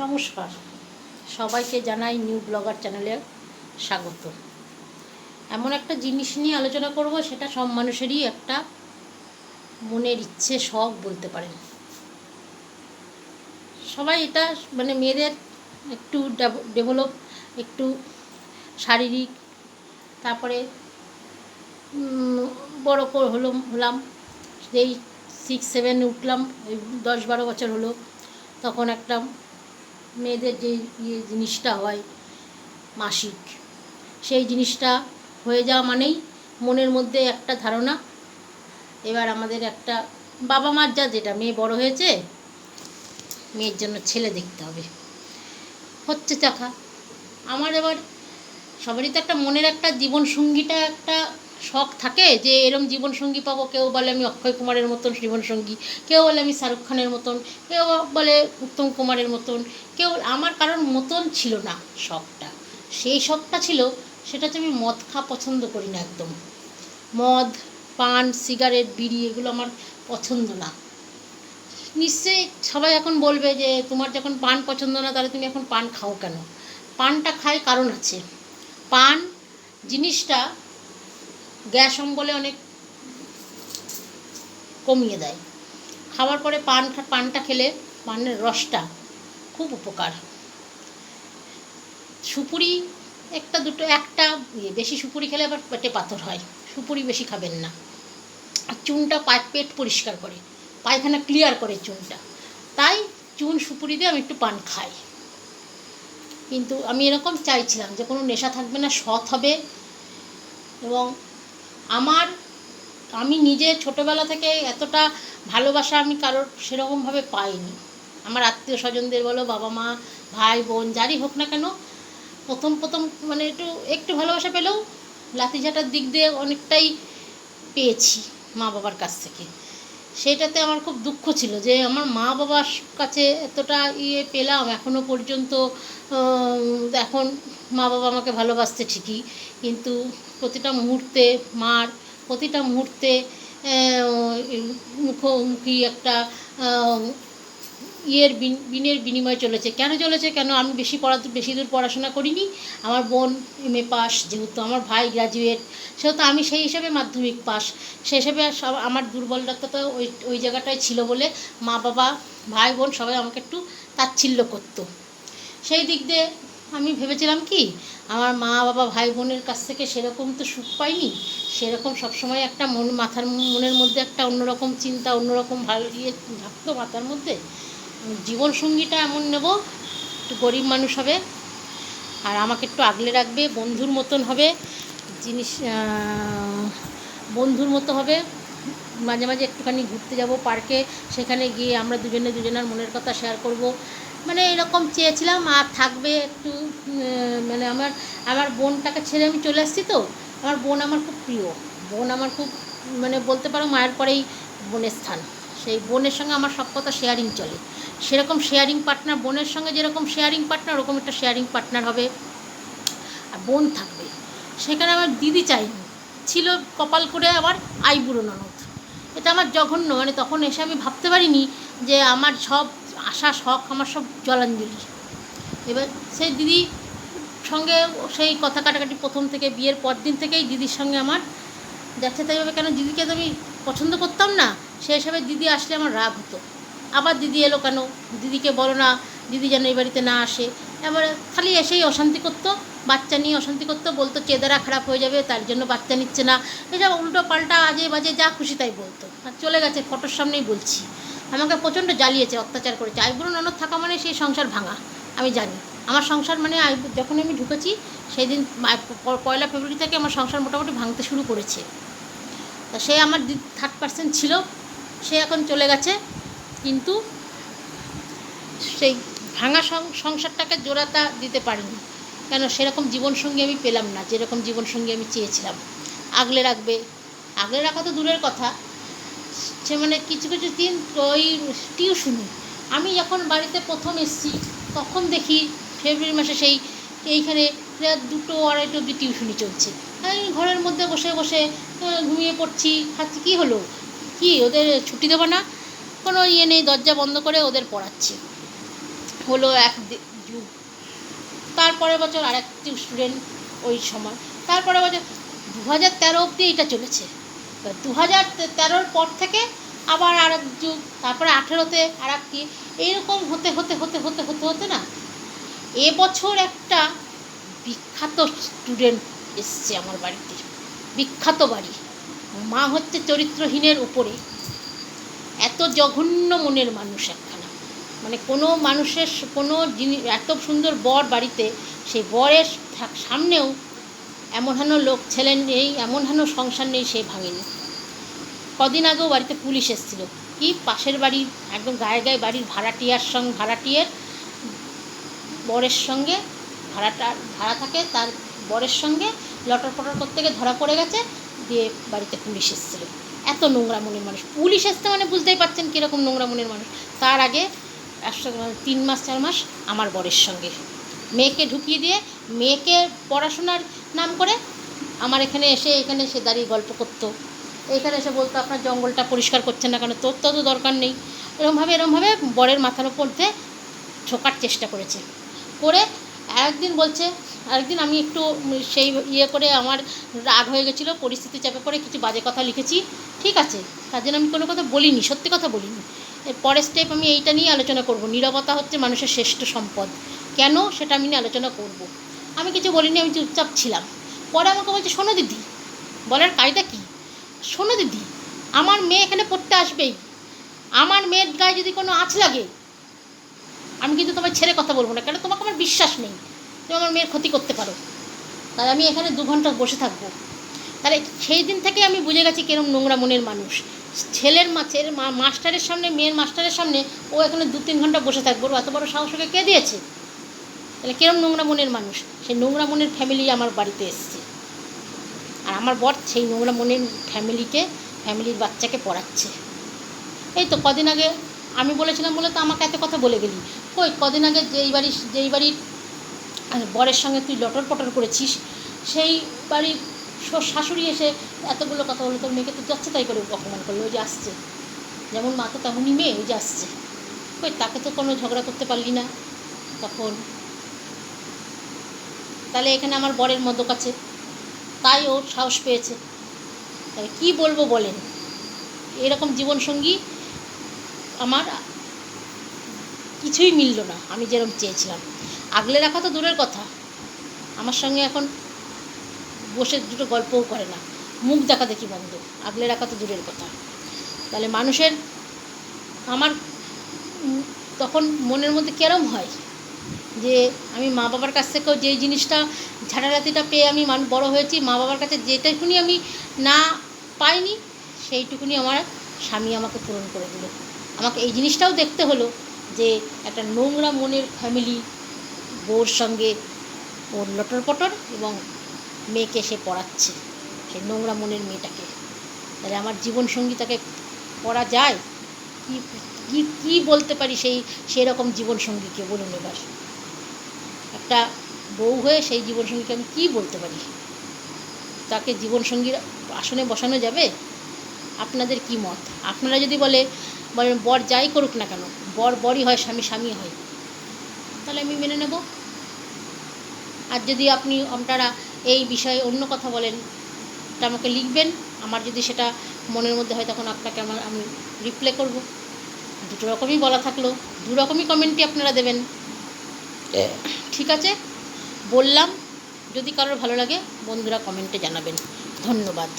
নমস্কার। সবাইকে জানাই নিউ ব্লগার চ্যানেলে স্বাগত। এমন একটা জিনিস নিয়ে আলোচনা করব, সেটা সব মানুষেরই একটা মনের ইচ্ছে, শখ বলতে পারেন। সবাই এটা মানে মেয়েদের একটু ডেভেলপ, একটু শারীরিক, তারপরে বড় হলো হলাম যেই সিক্স সেভেন উঠলাম ওই দশ বারো বছর হলো, তখন একটা মেয়েদের যে ইয়ে জিনিসটা হয় মাসিক, সেই জিনিসটা হয়ে যাওয়া মানেই মনের মধ্যে একটা ধারণা। এবার আমাদের একটা বাবা মার যা যেটা, মেয়ে বড় হয়েছে, মেয়ের জন্য ছেলে দেখতে হবে। হচ্ছে চাকা। আমার এবার সবারই তো একটা মনের একটা জীবন সঙ্গীটা একটা শখ থাকে যে এরম জীবনসঙ্গী পাবো। কেউ বলে আমি অক্ষয় কুমারের মতন জীবনসঙ্গী, কেউ বলে আমি শাহরুখ খানের মতন, কেউ বলে উত্তম কুমারের মতন। কেউ, আমার কারোর মতন ছিল না শখটা। সেই শখটা ছিল সেটা আমি মদ খা পছন্দ করি না একদম। মদ, পান, সিগারেট, বিড়ি এগুলো আমার পছন্দ না। নিশ্চয়ই সবাই এখন বলবে যে তোমার যখন পান পছন্দ না, তাহলে তুমি এখন পান খাও কেন? পানটা খায় কারণ আছে। পান, জিনিসটা গ্যাস অম্বলে অনেক কমিয়ে দেয়। খাওয়ার পরে পান পানটা খেলে পানের রসটা খুব উপকার। সুপুরি একটা দুটো, একটা ইয়ে বেশি সুপুরি খেলে আবার পেটে পাথর হয়। সুপুরি বেশি খাবেন না। আর চুনটা পেট পরিষ্কার করে। পায়খানা ক্লিয়ার করে চুনটা। তাই চুন সুপুরি দিয়ে আমি একটু পান খাই। কিন্তু আমি এরকম চাইছিলাম যে কোনো নেশা থাকবে না, সৎ হবে। এবং আমার, আমি নিজে ছোটোবেলা থেকে এতটা ভালোবাসা আমি কারোর সেরকমভাবে পাইনি। আমার আত্মীয় স্বজনদের বলো, বাবা মা, ভাই, বোন, যারই হোক না কেন, প্রথম প্রথম মানে একটু একটু ভালোবাসা পেলেও লাঠিঝাটার দিক দিয়ে অনেকটাই পেয়েছি মা বাবার কাছ থেকে। সেটাতে আমার খুব দুঃখ ছিল যে আমার মা বাবার কাছে এতটা ইয়ে পেলাম এখনও পর্যন্ত এখন মা বাবা আমাকে ভালোবাসতে ঠিকই, কিন্তু প্রতিটা মুহূর্তে মার, প্রতিটা মুহূর্তে মুখোমুখি একটা ইয়ের বিন- বিনের বিনিময় চলেছে। কেন চলেছে? কেন আমি বেশি পড়া, বেশি দূর পড়াশোনা করিনি? আমার বোন এম এ পাস যেহেতু আমার ভাই গ্র্যাজুয়েট সেহেতু আমি সেই হিসেবে মাধ্যমিক পাস সেই হিসেবে সব- আমার দুর্বলতা তো ওই ওই জায়গাটায় ছিল বলে মা, বাবা, ভাই, বোন সবাই আমাকে একটু তাচ্ছিল্য করতো। সেই দিক দিয়ে আমি ভেবেছিলাম কি, আমার মা, বাবা, ভাই, বোনের কাছ থেকে সেরকম তো সুখ পাইনি। সেরকম সবসময় একটা মন, মাথার মনের মধ্যে একটা অন্যরকম চিন্তা, অন্যরকম ভালো ইয়ে থাকতো মাথার মধ্যে। জীবনসঙ্গীটা এমন নেব, একটু গরিব মানুষ হবে, আর আমাকে একটু আগলে রাখবে, বন্ধুর মতন হবে, জিনিস বন্ধুর মতো হবে। মাঝে মাঝে একটুখানি ঘুরতে যাব পার্কে, সেখানে গিয়ে আমরা দুজনে দুজনের মনের কথা শেয়ার করব। মানে এরকম চেয়েছিলাম, আর থাকবে একটু মানে আমার আমার বোনটাকে ছেড়ে আমি চলে আসছি তো, আমার বোন আমার খুব প্রিয়। বোন আমার খুব মানে বলতে পারো মায়ের পরেই বোনের স্থান। সেই বোনের সঙ্গে আমার সব কথা শেয়ারিং চলে। সেরকম শেয়ারিং পার্টনার বোনের সঙ্গে যেরকম শেয়ারিং পার্টনার ওরকম একটা শেয়ারিং পার্টনার হবে। আর বোন থাকবে। সেখানে আমার দিদি চাইনি। ছিল কপাল করে আবার আইবুড়ো ননদ। এটা আমার জঘন্য। মানে তখন এসে আমি ভাবতে পারিনি যে আমার সব আশা, শখ, আমার সব জলাঞ্জলি। এবার সেই দিদি সঙ্গে সেই কথা কাটাকাটি প্রথম থেকে বিয়ের পর দিন থেকেই দিদির সঙ্গে আমার যাচ্ছে। তাই ভাবে কেন দিদিকে তো আমি পছন্দ করতাম না? সেই হিসাবে দিদি আসলে আমার রাগ হতো। আবার দিদি এলো কেন? দিদিকে বলো না, দিদি যেন এই বাড়িতে না আসে। এবার খালি এসেই অশান্তি করতো, বাচ্চা নিয়ে অশান্তি করতো, বলতো চেদারা খারাপ হয়ে যাবে, তার জন্য বাচ্চা নিচ্ছে না। এসব উল্টো পাল্টা আজে বাজে যা খুশি তাই বলতো। আর চলে গেছে ফটোর সামনেই বলছি। আমাকে প্রচণ্ড জ্বালিয়েছে, অত্যাচার করেছে। আইবুড়ো ননদ থাকা মানে সেই সংসার ভাঙা, আমি জানি। আমার সংসার মানে যখন আমি ঢুকেছি সেই দিন পয়লা ফেব্রুয়ারি থেকে আমার সংসার মোটামুটি ভাঙতে শুরু করেছে। তা সে আমার থার্ড পার্সেন্ট ছিল। সে এখন চলে গেছে, কিন্তু সেই ভাঙা সংসারটাকে জোড়াতা দিতে পারিনি। কেন? সেরকম জীবনসঙ্গী আমি পেলাম না, যেরকম জীবনসঙ্গী আমি চেয়েছিলাম। আগলে রাখবে। আগলে রাখা তো দূরের কথা। সে মানে কিছু কিছু দিন ওই টিউশনি। আমি যখন বাড়িতে প্রথম এসেছি, তখন দেখি ফেব্রুয়ারি মাসে সেই এইখানে রাত দুটো, আড়াইটো অব্দি টিউশনি চলছে। আমি ঘরের মধ্যে বসে বসে ঘুমিয়ে পড়ছি। খাচ্ছি কী হলো? কি ওদের ছুটি দেবো না? কোনো ইয়ে নেই, দরজা বন্ধ করে ওদের পড়াচ্ছে। হলো এক যুগ তারপরের বছর আর একটি স্টুডেন্ট ওই সময়। তারপরে বছর দু হাজার তেরো অবধি এটা চলেছে। দু হাজার তেরোর পর থেকে আবার আর এক যুগ তারপরে আঠেরোতে আর একটি এইরকম হতে হতে হতে হতে হতে হতে না এবছর একটা বিখ্যাত স্টুডেন্ট এসছে আমার বাড়িতে। বিখ্যাত বাড়ি। মা হচ্ছে চরিত্রহীনের উপরে। এত জঘন্য মনের মানুষ একখানা। মানে কোনো মানুষের কোনো জিনিস এত সুন্দর বর বাড়িতে সেই বরের সামনেও এমন হেন লোক, ছেলে নেই, এমন হেন সংসার নেই, সে ভাঙেনি। কদিন আগেও বাড়িতে পুলিশ এসেছিল। কি পাশের বাড়ির একদম গায়ে গায়ে বাড়ির ভাড়াটিয়ার সঙ্গে ভাড়াটিয়ের বরের সঙ্গে, ভাড়াটা, ভাড়া থাকে, তার বরের সঙ্গে লটর পটর করতে গিয়ে ধরা পড়ে গেছে। দিয়ে বাড়িতে পুলিশ এসেছিল। এত নোংরা মনের মানুষ। পুলিশ আসতে মানে বুঝতেই পারছেন কীরকম নোংরা মনের মানুষ। তার আগে একশো তিন মাস, চার মাস আমার বরের সঙ্গে। মেয়েকে ঢুকিয়ে দিয়ে মেয়েকে পড়াশোনার নাম করে আমার এখানে এসে এখানে এসে দাঁড়িয়ে গল্প করতো। এখানে এসে বলতো, আপনার জঙ্গলটা পরিষ্কার করছেন না কেন? তোর তো তো দরকার নেই। এরমভাবে এরমভাবে বরের মাথার ওপর দিয়ে ঠোকার চেষ্টা করেছে। করে একদিন বলছে আরেকদিন আমি একটু সেই ইয়ে করে আমার রাগ হয়ে গেছিল, পরিস্থিতি চাপে পড়ে কিছু বাজে কথা লিখেছি। ঠিক আছে, তার জন্য আমি কোনো কথা বলিনি, সত্যি কথা বলিনি। এর পরের স্টেপ আমি এইটা নিয়ে আলোচনা করব। নীরবতা হচ্ছে মানুষের শ্রেষ্ঠ সম্পদ। কেন? সেটা আমি নিয়ে আলোচনা করব। আমি কিছু বলিনি, আমি চুপচাপ ছিলাম। পরে আমাকে বলছে, শোনো দিদি, বলার কাজটা কী? শোনো দিদি, আমার মেয়ে এখানে পড়তে আসবেই। আমার মেয়ের গায়ে যদি কোনো আঁচ লাগে, আমি কিন্তু তোমার ছেড়ে কথা বলব না। কেন? তোমাকে আমার বিশ্বাস নেই। তুমি আমার মেয়ের ক্ষতি করতে পারো। তাহলে আমি এখানে দু ঘণ্টা বসে থাকব। তাহলে সেই দিন থেকে আমি বুঝে গেছি কিরম নোংরা মনের মানুষ। ছেলের মাছের মাস্টারের সামনে, মেয়ের মাস্টারের সামনে ও এখানে দু তিন ঘণ্টা বসে থাকব। এত বড় সাহস ওকে কে দিয়েছে? তাহলে কিরম নোংরা মনের মানুষ? সেই নোংরা মনের ফ্যামিলি আমার বাড়িতে এসছে। আর আমার বর সেই নোংরা মনের ফ্যামিলিকে ফ্যামিলির বাচ্চাকে পড়াচ্ছে। এই তো কদিন আগে আমি বলেছিলাম বলে তো আমাকে এত কথা বলে গেলি। কই, কদিন আগে যেই বাড়ি যেই বাড়ির বরের সঙ্গে তুই লটর পটর করেছিস? সেই বাড়ির শাশুড়ি এসে এতগুলো কথা বলে তোর মেয়েকে তো যাচ্ছে তাই করে অপমান করল, ওই যে আসছে। যেমন মা তো তেমনই মেয়ে, ওই যে আসছে। কই, তাকে তো কোনো ঝগড়া করতে পারলি না তখন। তাহলে এখানে আমার বরের মদক আছে, তাই ও সাহস পেয়েছে। তাহলে কী বলব বলেন? এরকম জীবনসঙ্গী আমার কিছুই মিলল না, আমি যেরকম চেয়েছিলাম। আগলে রাখা তো দূরের কথা। আমার সঙ্গে এখন বসে দুটো গল্পও করে না। মুখ দেখা দেখি বন্ধ। আগলে রাখা তো দূরের কথা। তাহলে মানুষের আমার তখন মনের মধ্যে কেরম হয়? যে আমি মা বাবার কাছ থেকেও যেই জিনিসটা ঝাড়ারাতিটা পেয়ে আমি মান, বড় হয়েছি, মা বাবার কাছে যেটাইটুকুনি আমি না পাইনি, সেইটুকুনি আমার স্বামী আমাকে পূরণ করে দিল। আমাকে এই জিনিসটাও দেখতে হলো যে একটা নোংরা মনের ফ্যামিলি বউর সঙ্গে ওর লটর পটর এবং মেয়েকে সে পড়াচ্ছে। সেই নোংরা মনের মেয়েটাকে। তাহলে আমার জীবনসঙ্গী তাকে পড়া যায়? কি কি, কী বলতে পারি সেই সেরকম জীবনসঙ্গীকে বলুন এবার। একটা বউ হয়ে সেই জীবনসঙ্গীকে আমি কী বলতে পারি? তাকে জীবনসঙ্গীর আসনে বসানো যাবে? আপনাদের কি মত? আপনারা যদি বলে, বলেন, বর যাই করুক না কেন, বর, বরই হয়, স্বামী স্বামী হয়। তাহলে আমি মেনে নেব। আর যদি আপনি আপনারা এই বিষয়ে অন্য কথা বলেন তা আমাকে লিখবেন। আমার যদি সেটা মনের মধ্যে হয় তখন আপনাকে আমার আমি রিপ্লাই করব। দুটো রকমই বলা থাকল। দু রকমই কমেন্টই আপনারা দেবেন। ঠিক আছে? বললাম যদি কারোর ভালো লাগে বন্ধুরা কমেন্টে জানাবেন। ধন্যবাদ।